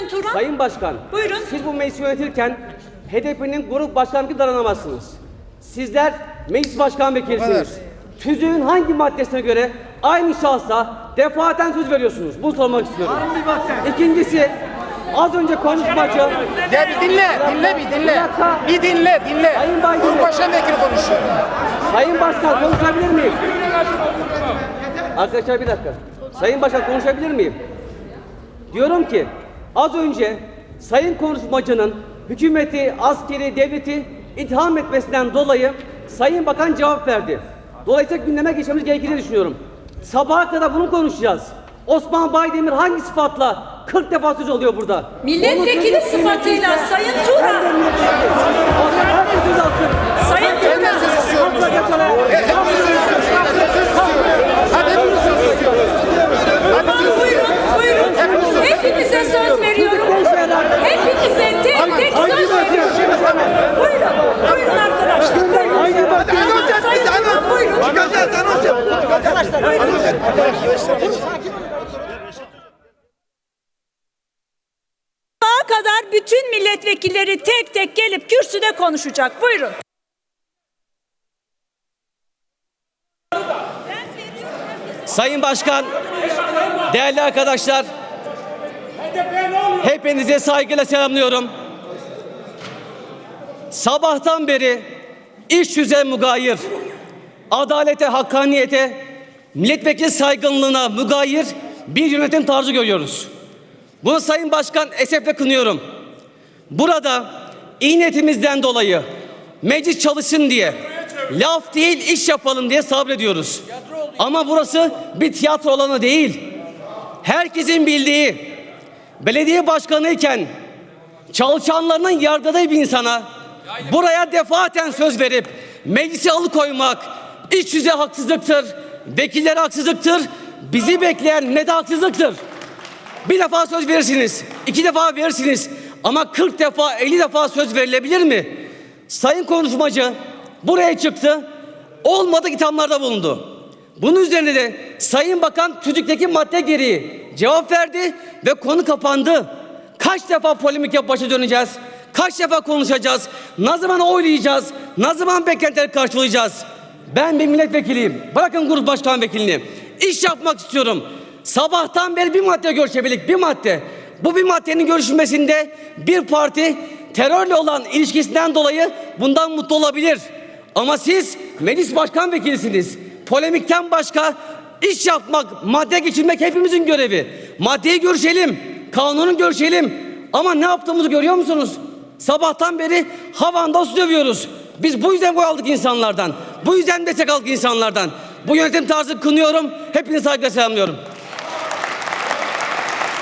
Sayın Turan. Sayın Başkan, Buyurun. siz bu meclisi yönetirken HDP'nin grup başkanlığı dayanamazsınız. Sizler meclis başkan vekilisiniz. Tüzüğün hangi maddesine göre aynı şahsa defaten söz veriyorsunuz? Bunu sormak istiyorum. İkincisi, az önce konuşmacı Ya bir dinle, dinle bir dinle. Bir dinle, dinle. Sayın Baydın. Grup başkan vekili konuşuyor. Sayın Başkan konuşabilir miyim? Arkadaşlar bir dakika. Sayın Başkan konuşabilir miyim? Diyorum ki az önce Sayın konuşmacının hükümeti, askeri, devleti itham etmesinden dolayı Sayın Bakan cevap verdi. Dolayısıyla gündeme geçmemiz gerektiğini düşünüyorum. Sabaha kadar bunu konuşacağız. Osman Baydemir hangi sıfatla 40 defa söz oluyor burada? Milletvekili sıfatıyla Sayın Turan. de milletvekiliyim. O zaman herkes söz alsın. Sayın Turan. Hepimiz söz istiyoruz. Hepimiz söz istiyoruz. Hepimiz söz istiyoruz. Hadi hepimiz söz istiyoruz. Hadi söz Buyurun, buyurun. Hepinize söz veriyorum. Hepinize tek tek söz veriyorum. Buyurun, buyurun arkadaşlar. Buyurun. Sayın Turan buyurun. Sabaha kadar bütün milletvekilleri tek tek gelip kürsüde konuşacak. Buyurun. Sayın Başkan, değerli arkadaşlar, hepinize saygıyla selamlıyorum. Sabahtan beri iş yüze mugayir, adalete, hakkaniyete, milletvekili saygınlığına mugayir bir yönetim tarzı görüyoruz. Bunu Sayın Başkan esefle kınıyorum. Burada iyi dolayı meclis çalışsın diye laf değil iş yapalım diye sabrediyoruz. Ama burası bir tiyatro alanı değil. Herkesin bildiği belediye başkanıyken çalışanlarının yargıladığı bir insana buraya defaten söz verip meclisi alıkoymak iç yüze haksızlıktır. Vekillere haksızlıktır. Bizi bekleyen ne de haksızlıktır. Bir defa söz verirsiniz, iki defa verirsiniz ama 40 defa, 50 defa söz verilebilir mi? Sayın konuşmacı buraya çıktı, olmadı ithamlarda bulundu. Bunun üzerine de Sayın Bakan tüzükteki madde gereği cevap verdi ve konu kapandı. Kaç defa polemik yap başa döneceğiz? Kaç defa konuşacağız? Ne zaman oylayacağız? Ne zaman beklentileri karşılayacağız? Ben bir milletvekiliyim. Bırakın grup başkan vekilini. İş yapmak istiyorum. Sabahtan beri bir madde görüşebildik. Bir madde. Bu bir maddenin görüşülmesinde bir parti terörle olan ilişkisinden dolayı bundan mutlu olabilir. Ama siz meclis başkan vekilisiniz. Polemikten başka iş yapmak, madde geçirmek hepimizin görevi. Maddeyi görüşelim, kanunu görüşelim. Ama ne yaptığımızı görüyor musunuz? Sabahtan beri havanda su dövüyoruz. Biz bu yüzden boy aldık insanlardan. Bu yüzden destek aldık insanlardan. Bu yönetim tarzı kınıyorum. Hepinizi saygıyla selamlıyorum.